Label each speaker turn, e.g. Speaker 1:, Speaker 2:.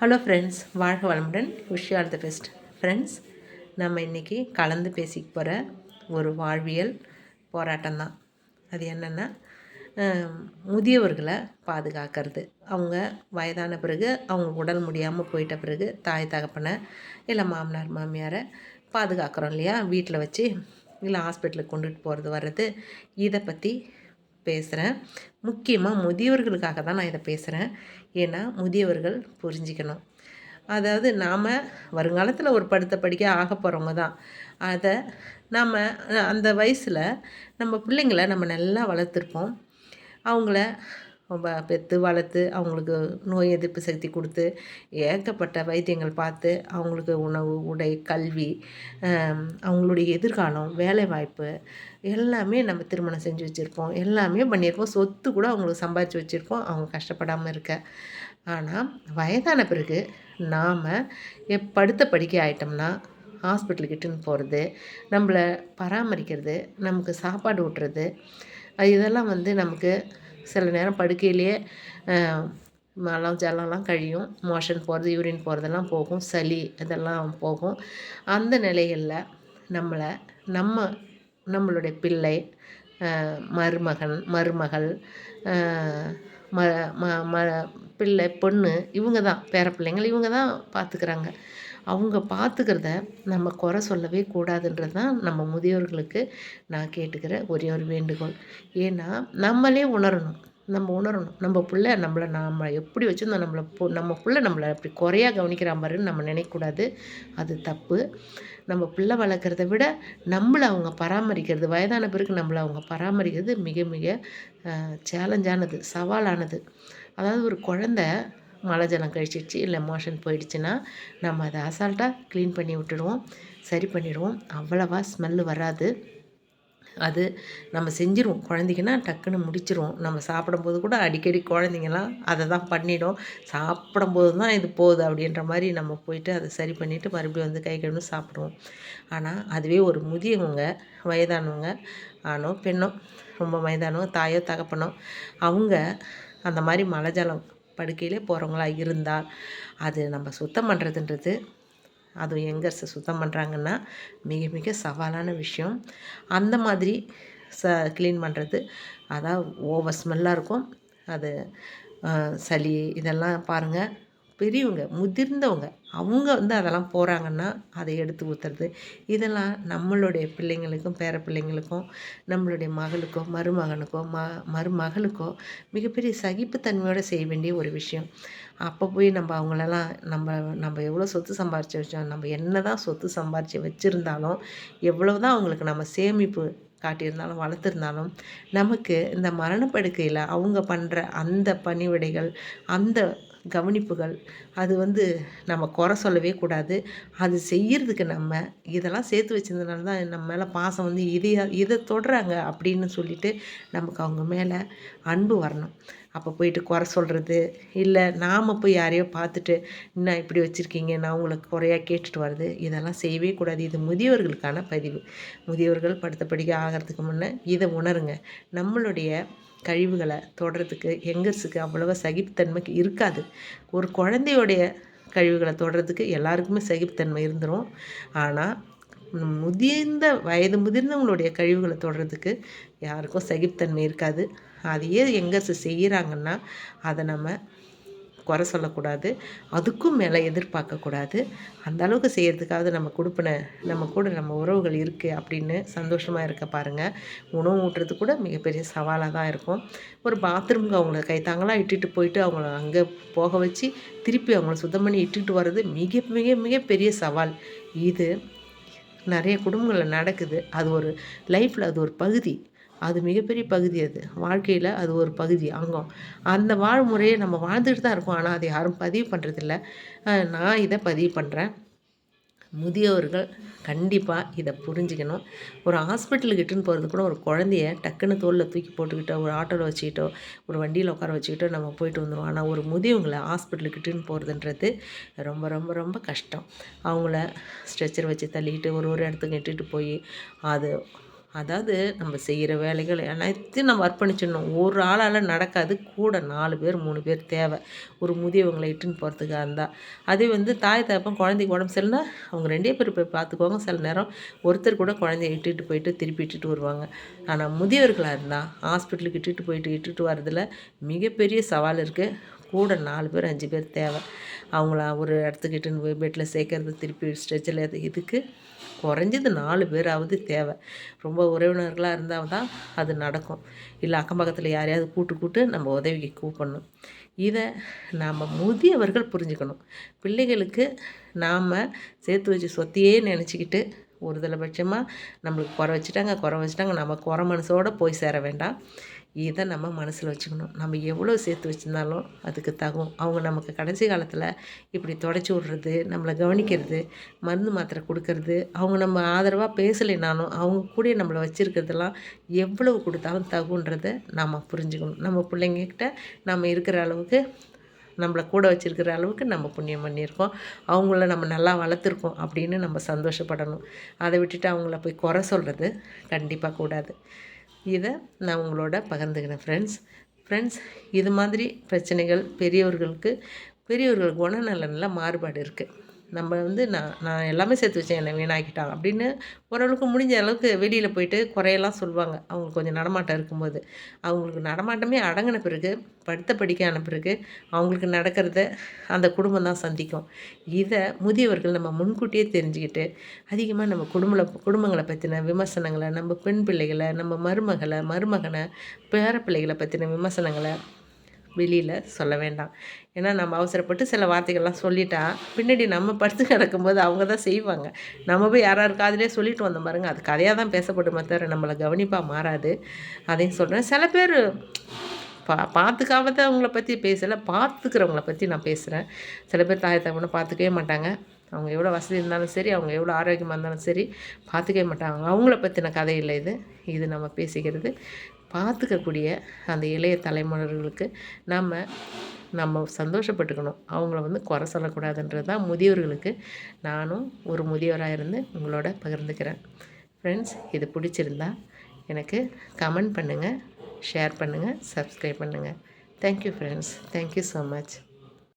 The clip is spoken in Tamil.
Speaker 1: ஹலோ ஃப்ரெண்ட்ஸ் வாழ்க வளமுடன். Wish all the best friends நம்ம இன்றைக்கி கலந்து பேசிக்க போகிற ஒரு வாழ்வியல் போராட்டம் தான் அது என்னென்னா முதியவர்களை பாதுகாக்கிறது. அவங்க வயதான பிறகு அவங்க உடல் முடியாமல் போயிட்ட பிறகு தாய் தகப்பனை இல்லை மாமனார் மாமியாரை பாதுகாக்கிறோம் இல்லையா? வீட்டில் வச்சு இல்லை ஹாஸ்பிட்டலுக்கு கொண்டுட்டு போகிறது வர்றது. இதை பற்றி பேசுகிறேன் முக்கியமாக முதியவர்களுக்காக தான் நான் இதை பேசுகிறேன் ஏன்னா முதியவர்கள் புரிஞ்சிக்கணும். அதாவது நாம் வருங்காலத்தில் ஒரு படுத்த படிக்க ஆக போகிறவங்க தான். அதை நாம் அந்த வயசில் நம்ம பிள்ளைங்கள நம்ம நல்லா வளர்த்துருப்போம். அவங்கள பெற்று வளர்த்து அவங்களுக்கு நோய் எதிர்ப்பு சக்தி கொடுத்து ஏகப்பட்ட வைத்தியங்கள் பார்த்து அவங்களுக்கு உணவு உடை கல்வி அவங்களுடைய எதிர்காலம் வேலைவாய்ப்பு எல்லாமே நம்ம திருமணம் செஞ்சு வச்சுருப்போம். எல்லாமே பண்ணியிருப்போம் சொத்து கூட அவங்களுக்கு சம்பாதிச்சு வச்சுருப்போம் அவங்க கஷ்டப்படாமல் இருக்க. ஆனால் வயதான பிறகு நாம் படுத்த படிக்க ஆயிட்டோம்னா ஹாஸ்பிட்டலுக்கிட்டுன்னு போகிறது நம்மளை பராமரிக்கிறது நமக்கு சாப்பாடு ஊட்டுறது இதெல்லாம் வந்து நமக்கு சில நேரம் படுக்கையிலேயே மலம் ஜலம்லாம் கழியும். மோஷன் போகிறது யூரின் போகிறதெல்லாம் போகும். சளி இதெல்லாம் போகும். அந்த நிலைகளில் நம்மளை நம்ம நம்மளுடைய பிள்ளை மருமகன் மருமகள் ம ம பிள்ளை பொண்ணு இவங்க தான் பேர பிள்ளைங்கள் இவங்க தான் பார்த்துக்கிறாங்க அவங்க பார்த்துக்கிறத நம்ம குறை சொல்லவே கூடாதுன்றது தான் நம்ம முதியோர்களுக்கு நான் கேட்டுக்கிற ஒரே ஒரு வேண்டுகோள். ஏன்னா நம்மளே உணரணும். நம்ம உணரணும். நம்ம பிள்ளை நம்மளை நாம் எப்படி வச்சுருந்தோம் நம்மளை நம்ம பிள்ளை நம்மளை அப்படி குறையாக கவனிக்கிற மாதிரின்னு நம்ம நினைக்கக்கூடாது. அது தப்பு. நம்ம பிள்ளை வளர்க்குறத விட நம்மளை அவங்க பராமரிக்கிறது வயதான பிறகு நம்மளை அவங்க பராமரிக்கிறது மிக மிக சேலஞ்சானது சவாலானது. அதாவது ஒரு குழந்த மழை ஜலம் கழிச்சிடுச்சு இல்லை மோஷன் போயிடுச்சுன்னா நம்ம அதை அசால்ட்டாக க்ளீன் பண்ணி விட்டுடுவோம் சரி பண்ணிடுவோம். அவ்வளவா ஸ்மெல்லு வராது. அது நம்ம செஞ்சிருவோம். குழந்தைங்கன்னா டக்குன்னு முடிச்சிருவோம். நம்ம சாப்பிடும்போது கூட அடிக்கடி குழந்தைங்கலாம் அதை தான் பண்ணிடும். சாப்பிடும்போது தான் இது போகுது அப்படின்ற மாதிரி நம்ம போயிட்டு அதை சரி பண்ணிவிட்டு மறுபடியும் வந்து கை கழுவு சாப்பிடுவோம். ஆனால் அதுவே ஒரு முதியவங்க வயதானவங்க ஆணோ பெண்ணோ ரொம்ப வயதானவங்க தாயோ தகப்பனோ அவங்க அந்த மாதிரி மலை ஜலம் படுக்கையிலே போகிறவங்களா இருந்தால் அது நம்ம சுத்தம் பண்ணுறதுன்றது அதுவும் எங்கர்ஸை சுத்தம் பண்ணுறாங்கன்னா மிக மிக சவாலான விஷயம். அந்த மாதிரி ச க்ளீன் பண்ணுறது அதான் ஓவர் ஸ்மெல்லாக இருக்கும். அது சளி இதெல்லாம் பாருங்கள் பெரியவங்க முதிர்ந்தவங்க அவங்க வந்து அதெல்லாம் போகிறாங்கன்னா அதை எடுத்து ஊற்றுறது இதெல்லாம் நம்மளுடைய பிள்ளைங்களுக்கும் பேர பிள்ளைங்களுக்கும் நம்மளுடைய மகளுக்கோ மருமகனுக்கோ ம மருமகளுக்கோ மிகப்பெரிய சகிப்புத்தன்மையோடு செய்ய வேண்டிய ஒரு விஷயம். அப்போ போய் நம்ம அவங்களெல்லாம் நம்ம நம்ம எவ்வளோ சொத்து சம்பாரித்து வச்சோம் நம்ம என்ன தான் சொத்து சம்பாரித்து வச்சுருந்தாலும் எவ்வளோ தான் அவங்களுக்கு நம்ம சேமிப்பு காட்டியிருந்தாலும் வளர்த்துருந்தாலும் நமக்கு இந்த மரணப்படுக்கையில் அவங்க பண்ணுற அந்த பணிவிடைகள் அந்த கவனிப்புகள். அது வந்து நம்ம குறை சொல்லவே கூடாது. அது செய்கிறதுக்கு நம்ம இதெல்லாம் சேர்த்து வச்சதுனால தான் நம்ம மேலே பாசம் வந்து இதை இதை தொடுறாங்க அப்படின்னு சொல்லிட்டு நமக்கு அவங்க மேலே அன்பு வரணும். அப்போ போயிட்டு குறை சொல்கிறது இல்லை நாம் போய் யாரையோ பார்த்துட்டு என்ன இப்படி வச்சுருக்கீங்க நான் உங்களுக்கு குறையாக கேட்டுட்டு வருது இதெல்லாம் செய்யவே கூடாது. இது முதியோர்களுக்கான பதிவு. முதியவர்கள் படுத்த படிக்க ஆகிறதுக்கு முன்னே இதை உணருங்க. நம்மளுடைய கழிவுகளை தொடுறதுக்கு எங்கர்ஸுக்கு அவ்வளோவா சகிப்புத்தன்மைக்கு இருக்காது. ஒரு குழந்தையோடைய கழிவுகளை தொடுறதுக்கு எல்லாருக்குமே சகிப்புத்தன்மை இருந்துடும் ஆனால் முதிர்ந்த வயது முதிர்ந்தவங்களுடைய கழிவுகளை தொடுறதுக்கு யாருக்கும் சகிப்புத்தன்மை இருக்காது. அதையே எங்கர்ஸ் செய்கிறாங்கன்னா அதை நம்ம குறை சொல்லக்கூடாது. அதுக்கும் மேலே எதிர்பார்க்கக்கூடாது. அந்த அளவுக்கு செய்கிறதுக்காவது நம்ம கொடுப்பின நம்ம கூட நம்ம உறவுகள் இருக்குது அப்படின்னு சந்தோஷமாக இருக்க பாருங்கள் உணவு ஊட்டுறது கூட மிகப்பெரிய சவாலாக தான் இருக்கும். ஒரு பாத்ரூமுக்கு அவங்கள கைத்தாங்களாக இட்டுட்டு போயிட்டு அவங்கள அங்கே போக வச்சு திருப்பி அவங்கள சுத்தம் பண்ணி இட்டுட்டு வர்றது மிக மிக மிகப்பெரிய சவால். இது நிறைய குடும்பங்களில் நடக்குது. அது ஒரு லைஃப்பில் அது ஒரு பகுதி. அது மிகப்பெரிய பகுதி அது. வாழ்க்கையில் அது ஒரு பகுதி அங்கம். அந்த வாழ்முறையை நம்ம வாழ்ந்துட்டு தான் இருக்கோம். ஆனால் அதை யாரும் பதிவு பண்ணுறதில்ல நான் இதை பதிவு பண்ணுறேன் முதியவர்கள் கண்டிப்பாக இதை புரிஞ்சுக்கணும். ஒரு ஹாஸ்பிட்டலுக்கிட்டுன்னு போகிறது கூட ஒரு குழந்தைய டக்குன்னு தோளில் தூக்கி போட்டுக்கிட்டோ ஒரு ஆட்டோவில் வச்சுக்கிட்டோ ஒரு வண்டியில் உட்கார வச்சுக்கிட்டோ நம்ம போயிட்டு வந்துடுவோம் ஆனால் ஒரு முதியவங்களை ஹாஸ்பிட்டலுக்கு இட்டுன்னு போகிறதுன்றது ரொம்ப ரொம்ப ரொம்ப கஷ்டம். அவங்கள ஸ்ட்ரெச்சர் வச்சு தள்ளிக்கிட்டு ஒரு ஒரு இடத்துக்கு இட்டுட்டு போய் அது அதாவது நம்ம செய்கிற வேலைகள் அனைத்தையும் நம்ம அர்ப்பணிச்சிடணும். ஒரு ஆளால் நடக்காது. கூட நாலு பேர் மூணு பேர் தேவை. ஒரு முதியவங்களை இட்டுன்னு போகிறதுக்காக இருந்தால் அதே வந்து தாய் தகப்பன் குழந்தைக்கு உடம்பு சரியில்லைனா அவங்க ரெண்டே பேர் போய் பார்த்துக்குவாங்க சில நேரம் ஒருத்தர் கூட குழந்தைய இட்டுட்டு போயிட்டு திருப்பி இட்டுட்டு வருவாங்க. ஆனால் முதியவர்களாக இருந்தால் ஹாஸ்பிட்டலுக்கு இட்டுட்டு போயிட்டு இட்டுட்டு வரதில் மிகப்பெரிய சவால் இருக்குது கூட நாலு பேர் அஞ்சு பேர் தேவை. அவங்கள ஒரு இடத்துக்கு இட்டுன்னு போய் பெட்டில் சேர்க்கறது திருப்பி ஸ்ட்ரெச்சில் இதுக்கு குறைஞ்சது நாலு பேராவது தேவை. ரொம்ப உறவினர்களாக இருந்தால் தான் அது நடக்கும். இல்லை அக்கம் பக்கத்தில் யாரையாவது கூட்டு கூட்டு நம்ம உதவிக்கு கூப்பிடணும். இதை நாம் முதியவர்கள் புரிஞ்சுக்கணும். பிள்ளைகளுக்கு நாம் சேர்த்து வச்சு சொத்தையே நினச்சிக்கிட்டு ஒருதலைபட்சமாக நம்மளுக்கு குறை வச்சுட்டாங்க குறை வச்சுட்டாங்க நம்ம குறை மனசோடு போய் சேர வேண்டாம். இதை நம்ம மனசில் வச்சுக்கணும். நம்ம எவ்வளோ சேர்த்து வச்சுருந்தாலும் அதுக்கு தகும். அவங்க நமக்கு கடைசி காலத்தில் இப்படி தொடச்சி விட்றது நம்மளை கவனிக்கிறது மருந்து மாத்திரை கொடுக்கறது அவங்க நம்ம ஆதரவாக பேசலைனாலும் அவங்க கூட நம்மளை வச்சுருக்கிறதெல்லாம் எவ்வளவு கொடுத்தாலும் தகுன்றதை நம்ம புரிஞ்சுக்கணும். நம்ம பிள்ளைங்கக்கிட்ட நம்ம இருக்கிற அளவுக்கு நம்மளை கூட வச்சுருக்கிற அளவுக்கு நம்ம புண்ணியம் பண்ணியிருக்கோம். அவங்கள நம்ம நல்லா வளர்த்துருக்கோம் அப்படின்னு நம்ம சந்தோஷப்படணும். அதை விட்டுட்டு அவங்கள போய் குறை சொல்கிறது கண்டிப்பாக கூடாது. இதை நான் உங்களோட பகிர்ந்துக்கிறேன் ஃப்ரெண்ட்ஸ் ஃப்ரெண்ட்ஸ் இது மாதிரி பிரச்சனைகள் பெரியவர்களுக்கு பெரியவர்கள் குணநலனில் மாறுபாடு இருக்குது நம்ம வந்து நான் நான் எல்லாமே சேர்த்து வச்சேன் என்னை வீணாக்கிட்டான் அப்படின்னு ஓரளவுக்கு முடிஞ்ச அளவுக்கு வெளியில் போயிட்டு குறையெல்லாம் சொல்லுவாங்க. அவங்களுக்கு கொஞ்சம் நடமாட்டம் இருக்கும்போது. அவங்களுக்கு நடமாட்டமே அடங்கின பிறகு படுத்த படிக்கான பிறகு அவங்களுக்கு நடக்கிறத அந்த குடும்பம் தான் சந்திக்கும். இதை முதியவர்கள் நம்ம முன்கூட்டியே தெரிஞ்சுக்கிட்டு அதிகமாக நம்ம குடும்ப குடும்பங்களை பற்றின விமர்சனங்களை நம்ம பெண் பிள்ளைகளை நம்ம மருமகளை மருமகனை பேர பிள்ளைகளை பற்றின விமர்சனங்களை வெளியில் சொல்ல வேண்டாம். ஏன்னா நம்ம அவசரப்பட்டு சில வார்த்தைகள்லாம் சொல்லிட்டா பின்னாடி நம்ம படுத்து கிடக்கும்போது அவங்க தான் செய்வாங்க. நம்ம போய் யாராரு காதிலே சொல்லிட்டு வந்தோம் பாருங்க. அது கதையாக தான் பேசப்படுமே தவிர நம்மளை கவனிப்பாக மாறாது. அதையும் சொல்கிறேன் சில பேர் பா பார்த்துக்காம அவங்கள பற்றி பேசலை பார்த்துக்கிறவங்கள பற்றி நான் பேசுகிறேன் சில பேர் தாய் தகவனை பார்த்துக்கவே மாட்டாங்க. அவங்க எவ்வளோ வசதி இருந்தாலும் சரி அவங்க எவ்வளோ ஆரோக்கியமாக இருந்தாலும் சரி பார்த்துக்கவே மாட்டாங்க. அவங்கள பற்றின கதை இல்லை இது. இது நம்ம பேசிக்கிறது. பார்த்துக்கக்கூடிய அந்த இளைய தலைமுறைகளுக்கு நம்ம நம்ம சந்தோஷப்பட்டுக்கணும். அவங்கள வந்து குறை சொல்லக்கூடாதுன்றது தான் முதியோர்களுக்கு நானும் ஒரு முதியோராக இருந்து உங்களோட பகிர்ந்துக்கிறேன். ஃப்ரெண்ட்ஸ் இது பிடிச்சிருந்தா எனக்கு கமெண்ட் பண்ணுங்கள் ஷேர் பண்ணுங்கள் சப்ஸ்கிரைப் பண்ணுங்கள் thank you friends thank you so much